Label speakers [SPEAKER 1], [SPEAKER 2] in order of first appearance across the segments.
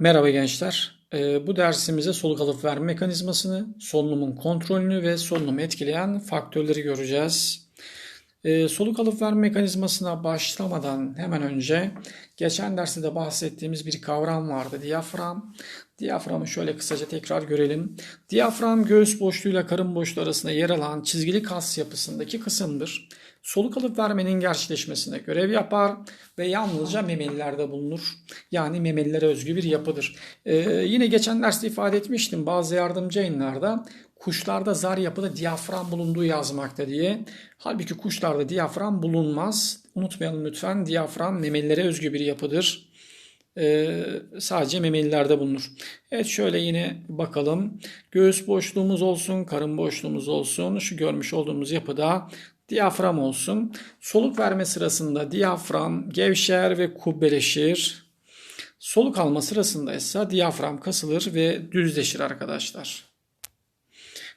[SPEAKER 1] Merhaba gençler. Ee, bu dersimize soluk alıp verme mekanizmasını, solunumun kontrolünü ve solunumu etkileyen faktörleri göreceğiz. Ee, soluk alıp verme mekanizmasına başlamadan hemen önce geçen derste de bahsettiğimiz bir kavram vardı. Diyafram. Diyaframı şöyle kısaca tekrar görelim. Diyafram göğüs boşluğuyla karın boşluğu arasında yer alan çizgili kas yapısındaki kısımdır. Soluk alıp vermenin gerçekleşmesine görev yapar ve yalnızca memelilerde bulunur. Yani memelilere özgü bir yapıdır. Ee, yine geçen derste ifade etmiştim bazı yardımcı yayınlarda kuşlarda zar yapıda diyafram bulunduğu yazmakta diye. Halbuki kuşlarda diyafram bulunmaz. Unutmayalım lütfen diyafram memelilere özgü bir yapıdır. Ee, sadece memelilerde bulunur. Evet şöyle yine bakalım. Göğüs boşluğumuz olsun, karın boşluğumuz olsun. Şu görmüş olduğumuz yapıda diyafram olsun. Soluk verme sırasında diyafram gevşer ve kubbeleşir. Soluk alma sırasında ise diyafram kasılır ve düzleşir arkadaşlar.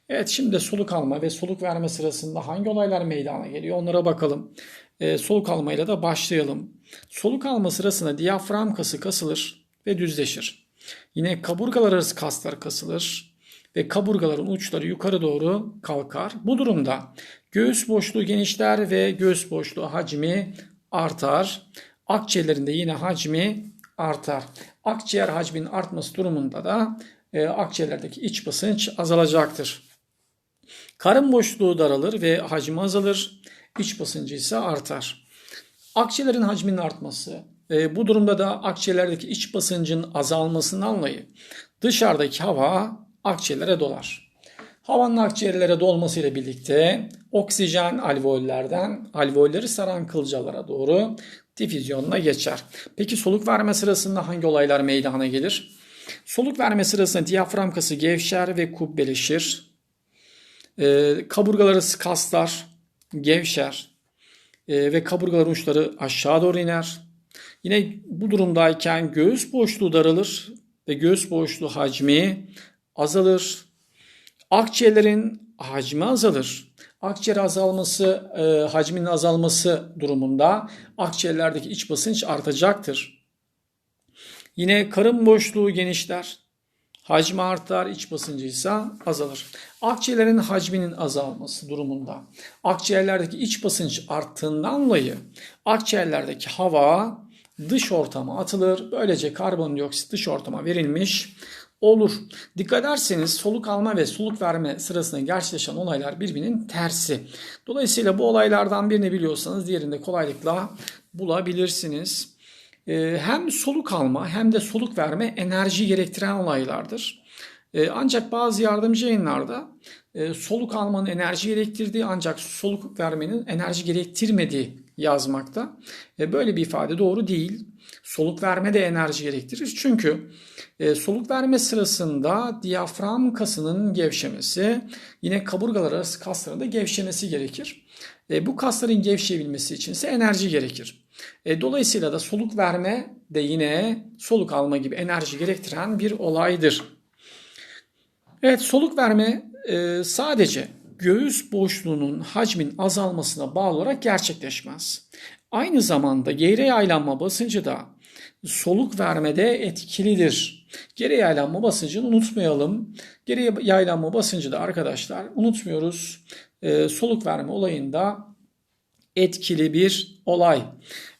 [SPEAKER 1] Evet şimdi soluk alma ve soluk verme sırasında hangi olaylar meydana geliyor onlara bakalım. Ee, soluk almayla da başlayalım. Soluk alma sırasında diyafram kası kasılır ve düzleşir. Yine kaburgalar arası kaslar kasılır ve kaburgaların uçları yukarı doğru kalkar. Bu durumda göğüs boşluğu genişler ve göğüs boşluğu hacmi artar. Akciğerlerinde yine hacmi artar. Akciğer hacminin artması durumunda da e, akciğerlerdeki iç basınç azalacaktır. Karın boşluğu daralır ve hacmi azalır. İç basıncı ise artar. Akciğerlerin hacminin artması. E, bu durumda da akciğerlerdeki iç basıncın azalmasından dolayı dışarıdaki hava akciğerlere dolar. Havanın akciğerlere dolmasıyla birlikte oksijen alveollerden alveolleri saran kılcalara doğru difüzyonuna geçer. Peki soluk verme sırasında hangi olaylar meydana gelir? Soluk verme sırasında diyafram kası gevşer ve kubbeleşir. E, kaburgalar arası kaslar gevşer e, ve kaburgalar uçları aşağı doğru iner. Yine bu durumdayken göğüs boşluğu daralır ve göğüs boşluğu hacmi azalır. Akciğerlerin hacmi azalır. Akciğer azalması, e, hacminin azalması durumunda akciğerlerdeki iç basınç artacaktır. Yine karın boşluğu genişler. Hacmi artar, iç basıncı ise azalır. Akciğerlerin hacminin azalması durumunda akciğerlerdeki iç basınç arttığından dolayı akciğerlerdeki hava dış ortama atılır. Böylece karbondioksit dış ortama verilmiş olur. Dikkat ederseniz soluk alma ve soluk verme sırasında gerçekleşen olaylar birbirinin tersi. Dolayısıyla bu olaylardan birini biliyorsanız diğerini de kolaylıkla bulabilirsiniz. Ee, hem soluk alma hem de soluk verme enerji gerektiren olaylardır. Ee, ancak bazı yardımcı yayınlarda e, soluk almanın enerji gerektirdiği ancak soluk vermenin enerji gerektirmediği yazmakta. Böyle bir ifade doğru değil. Soluk verme de enerji gerektirir. Çünkü e, soluk verme sırasında diyafram kasının gevşemesi, yine kaburgalar arası kasların da gevşemesi gerekir. E, bu kasların gevşeyebilmesi için ise enerji gerekir. E, dolayısıyla da soluk verme de yine soluk alma gibi enerji gerektiren bir olaydır. Evet soluk verme e, sadece göğüs boşluğunun hacmin azalmasına bağlı olarak gerçekleşmez. Aynı zamanda geri yaylanma basıncı da soluk vermede etkilidir. Geri yaylanma basıncını unutmayalım. Geri yaylanma basıncı da arkadaşlar unutmuyoruz. E, soluk verme olayında etkili bir olay.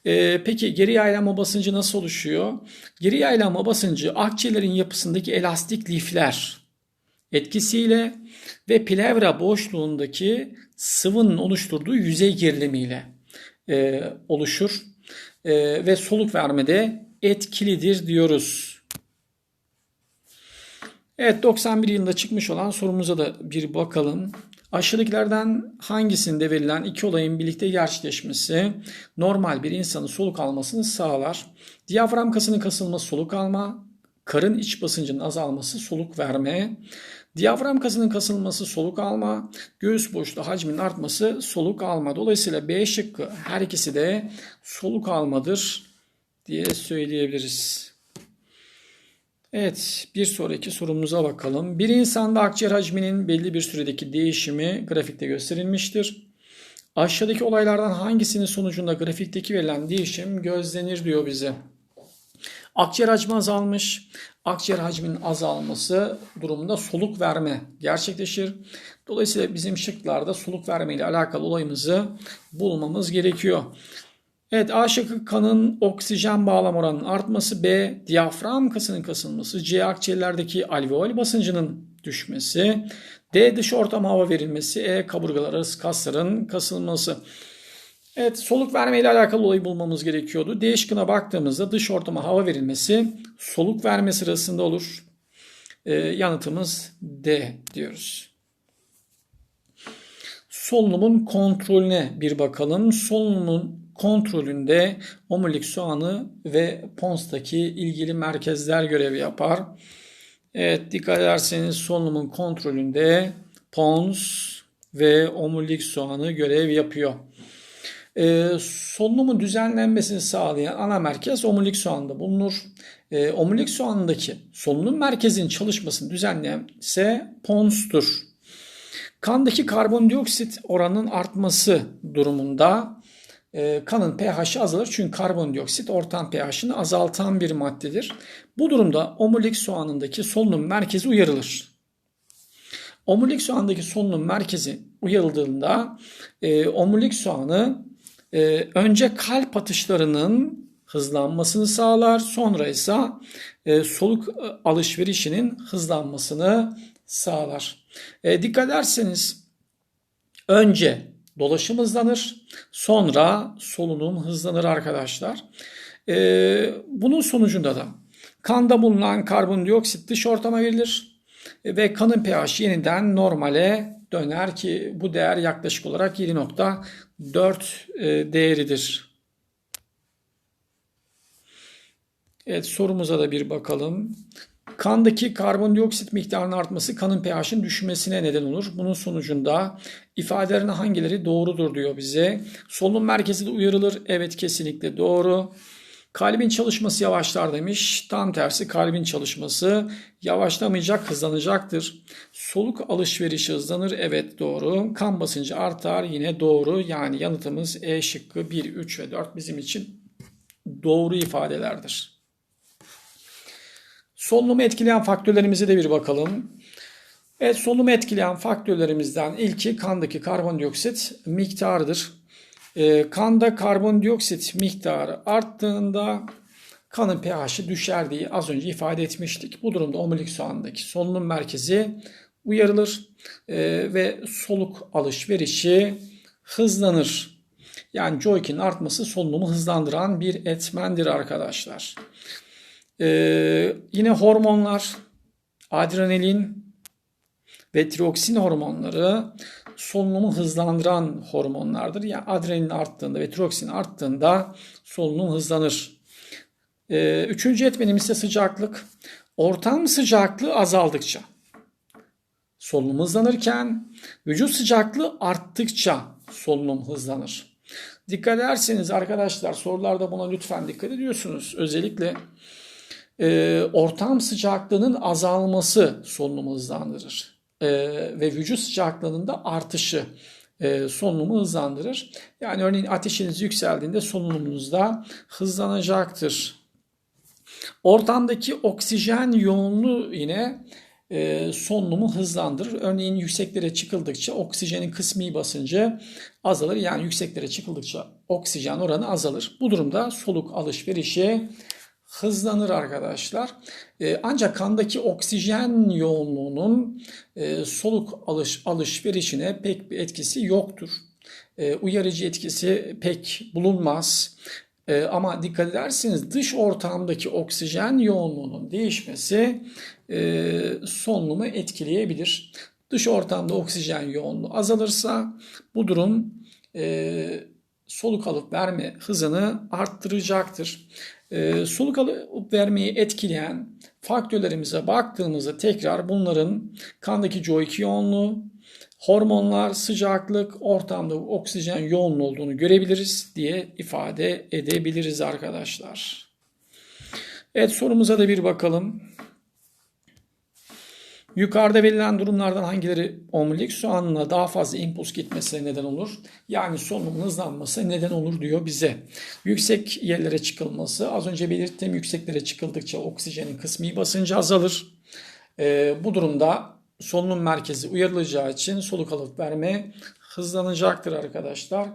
[SPEAKER 1] E, peki geri yaylanma basıncı nasıl oluşuyor? Geri yaylanma basıncı akciğerlerin yapısındaki elastik lifler etkisiyle ve plevra boşluğundaki sıvının oluşturduğu yüzey gerilimiyle e, oluşur e, ve soluk vermede etkilidir diyoruz. Evet 91 yılında çıkmış olan sorumuza da bir bakalım. Aşağıdakilerden hangisinde verilen iki olayın birlikte gerçekleşmesi normal bir insanın soluk almasını sağlar? Diyafram kasının kasılması soluk alma, karın iç basıncının azalması soluk verme, diyafram kasının kasılması soluk alma, göğüs boşluğu hacminin artması soluk alma. Dolayısıyla B şıkkı her ikisi de soluk almadır diye söyleyebiliriz. Evet bir sonraki sorumuza bakalım. Bir insanda akciğer hacminin belli bir süredeki değişimi grafikte gösterilmiştir. Aşağıdaki olaylardan hangisinin sonucunda grafikteki verilen değişim gözlenir diyor bize. Akciğer hacmi azalmış. Akciğer hacminin azalması durumunda soluk verme gerçekleşir. Dolayısıyla bizim şıklarda soluk verme ile alakalı olayımızı bulmamız gerekiyor. Evet A şıkkı kanın oksijen bağlam oranının artması. B diyafram kasının kasılması. C akciğerlerdeki alveol basıncının düşmesi. D dış ortama hava verilmesi. E kaburgalar arası kasların kasılması. Evet soluk verme ile alakalı olayı bulmamız gerekiyordu. D şıkkına baktığımızda dış ortama hava verilmesi soluk verme sırasında olur. Ee, yanıtımız D diyoruz. Solunumun kontrolüne bir bakalım. Solunumun kontrolünde omurilik soğanı ve Pons'taki ilgili merkezler görev yapar. Evet dikkat ederseniz solunumun kontrolünde Pons ve omurilik soğanı görev yapıyor. Ee, solunumun düzenlenmesini sağlayan ana merkez omurilik soğanında bulunur. Ee, omurilik soğanındaki solunum merkezinin çalışmasını düzenleyen ise Pons'tur. Kandaki karbondioksit oranının artması durumunda e, kanın pH'i azalır. Çünkü karbondioksit ortam pH'ini azaltan bir maddedir. Bu durumda omurilik soğanındaki solunum merkezi uyarılır. Omurilik soğanındaki solunum merkezi uyarıldığında e, omurilik soğanı e, önce kalp atışlarının hızlanmasını sağlar. Sonra ise e, soluk e, alışverişinin hızlanmasını sağlar. E, dikkat ederseniz önce dolaşım hızlanır, sonra solunum hızlanır arkadaşlar. E, bunun sonucunda da kanda bulunan karbondioksit dış ortama verilir ve kanın pH yeniden normale döner ki bu değer yaklaşık olarak 7.4 e, değeridir. Evet sorumuza da bir bakalım. Kandaki karbondioksit miktarının artması kanın pH'in düşmesine neden olur. Bunun sonucunda ifadelerin hangileri doğrudur diyor bize. Solunum merkezi de uyarılır. Evet kesinlikle doğru. Kalbin çalışması yavaşlar demiş. Tam tersi kalbin çalışması yavaşlamayacak, hızlanacaktır. Soluk alışverişi hızlanır. Evet doğru. Kan basıncı artar. Yine doğru. Yani yanıtımız E şıkkı 1, 3 ve 4 bizim için doğru ifadelerdir. Solunumu etkileyen faktörlerimize de bir bakalım. Evet solunumu etkileyen faktörlerimizden ilki kandaki karbondioksit miktarıdır. E, kanda karbondioksit miktarı arttığında kanın pH'i düşer diye az önce ifade etmiştik. Bu durumda omurilik soğandaki solunum merkezi uyarılır e, ve soluk alışverişi hızlanır. Yani Joykin'in artması solunumu hızlandıran bir etmendir arkadaşlar. Ee, yine hormonlar, adrenalin ve tiroksisin hormonları solunumu hızlandıran hormonlardır. Yani adrenalin arttığında ve tiroksin arttığında solunum hızlanır. Ee, üçüncü etmenimiz ise sıcaklık. Ortam sıcaklığı azaldıkça solunum hızlanırken vücut sıcaklığı arttıkça solunum hızlanır. Dikkat ederseniz arkadaşlar sorularda buna lütfen dikkat ediyorsunuz. Özellikle e, ortam sıcaklığının azalması solunumu hızlandırır. E, ve vücut sıcaklığının da artışı e, solunumu hızlandırır. Yani örneğin ateşiniz yükseldiğinde solunumunuz da hızlanacaktır. Ortamdaki oksijen yoğunluğu yine e, solunumu hızlandırır. Örneğin yükseklere çıkıldıkça oksijenin kısmi basıncı azalır. Yani yükseklere çıkıldıkça oksijen oranı azalır. Bu durumda soluk alışverişi hızlanır arkadaşlar. E, ancak kandaki oksijen yoğunluğunun e, soluk alış alışverişine pek bir etkisi yoktur. E, uyarıcı etkisi pek bulunmaz. Ama dikkat ederseniz dış ortamdaki oksijen yoğunluğunun değişmesi solunumu etkileyebilir. Dış ortamda oksijen yoğunluğu azalırsa bu durum soluk alıp verme hızını arttıracaktır. E, soluk alıp vermeyi etkileyen faktörlerimize baktığımızda tekrar bunların kandaki CO2 yoğunluğu, hormonlar, sıcaklık, ortamda oksijen yoğunluğu olduğunu görebiliriz diye ifade edebiliriz arkadaşlar. Evet sorumuza da bir bakalım. Yukarıda verilen durumlardan hangileri omurilik soğanına daha fazla impuls gitmesine neden olur? Yani solunumun hızlanması neden olur diyor bize. Yüksek yerlere çıkılması, az önce belirttiğim yükseklere çıkıldıkça oksijenin kısmi basıncı azalır. Ee, bu durumda solunum merkezi uyarılacağı için soluk alıp verme hızlanacaktır arkadaşlar.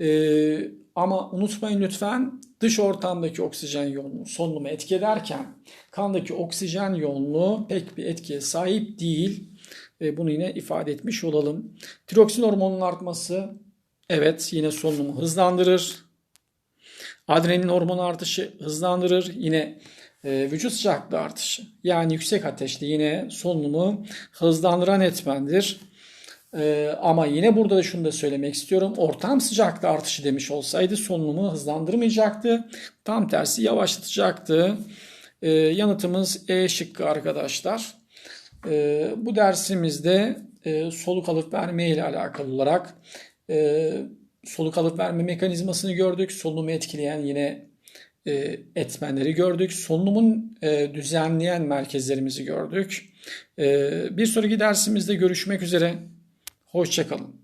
[SPEAKER 1] Ee, ama unutmayın lütfen dış ortamdaki oksijen yoğunluğu solunumu etki ederken kandaki oksijen yoğunluğu pek bir etkiye sahip değil. Ee, bunu yine ifade etmiş olalım. Tiroksin hormonunun artması evet yine solunumu hızlandırır. Adrenalin hormonu artışı hızlandırır. Yine e, vücut sıcaklığı artışı. Yani yüksek ateşte yine solunumu hızlandıran etmendir. Ee, ama yine burada da şunu da söylemek istiyorum. Ortam sıcaklığı artışı demiş olsaydı solunumu hızlandırmayacaktı. Tam tersi yavaşlatacaktı. Ee, yanıtımız E şıkkı arkadaşlar. Ee, bu dersimizde e, soluk alıp verme ile alakalı olarak e, soluk alıp verme mekanizmasını gördük. Solunumu etkileyen yine e, etmenleri gördük. Solunumun e, düzenleyen merkezlerimizi gördük. E, bir sonraki dersimizde görüşmek üzere. Hoşçakalın.